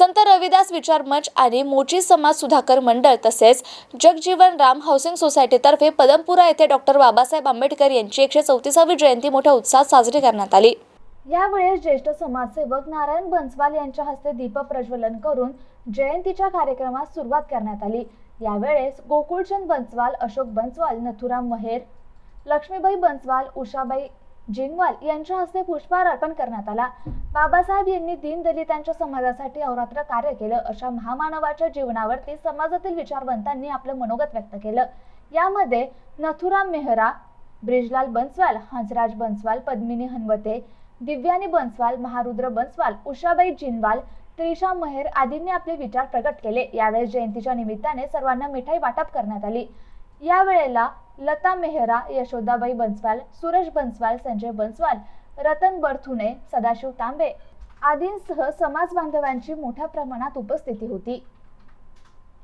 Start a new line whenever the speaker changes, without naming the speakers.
संत रविदास विचार मंच आणि मोची समाज सुधाकर मंडळ तसेच जगजीवन राम हाऊसिंग सोसायटीतर्फे पदमपुरा येथे डॉक्टर बाबासाहेब आंबेडकर यांची एकशे चौतीसावी जयंती मोठ्या उत्साहात साजरी करण्यात आली. यावेळेस ज्येष्ठ समाजसेवक नारायण बन्सवाल यांच्या हस्ते दीप प्रज्वलन करून जयंतीच्या कार्यक्रमास सुरुवात करण्यात आली. यावेळेस गोकुळचंद बन्सवाल अशोक बन्सवाल नथुराम महेर लक्ष्मीबाई बन्सवाल उषाबाई जिंगवाल यांच्या हस्ते पुष्पहार अर्पण करण्यात आला. बाबासाहेब यांनी दीनदलितांच्या समाजासाठी अहोरात्र कार्य केलं. अशा महामानवाच्या जीवनावरती समाजातील विचारवंतांनी आपलं मनोगत व्यक्त केलं. यामध्ये नथुराम मेहरा ब्रिजलाल बन्सवाल हंसराज बन्सवाल पद्मिनी हनवते दिव्यानी बन्सवाल महारुद्र बन्सवाल उषाबाई जिनवाल त्रिशा महेर आदींनी आपले विचार प्रकट केले. यावेळेस जयंतीच्या निमित्ताने सर्वांना मिठाई वाटप करण्यात आली. यावेळेला लता मेहरा यशोदाबाई बन्सवाल सुरेश बन्सवाल संजय बन्सवाल रतन बर्थुणे सदाशिव तांबे आदींसह समाज बांधवांची मोठ्या प्रमाणात उपस्थिती होती.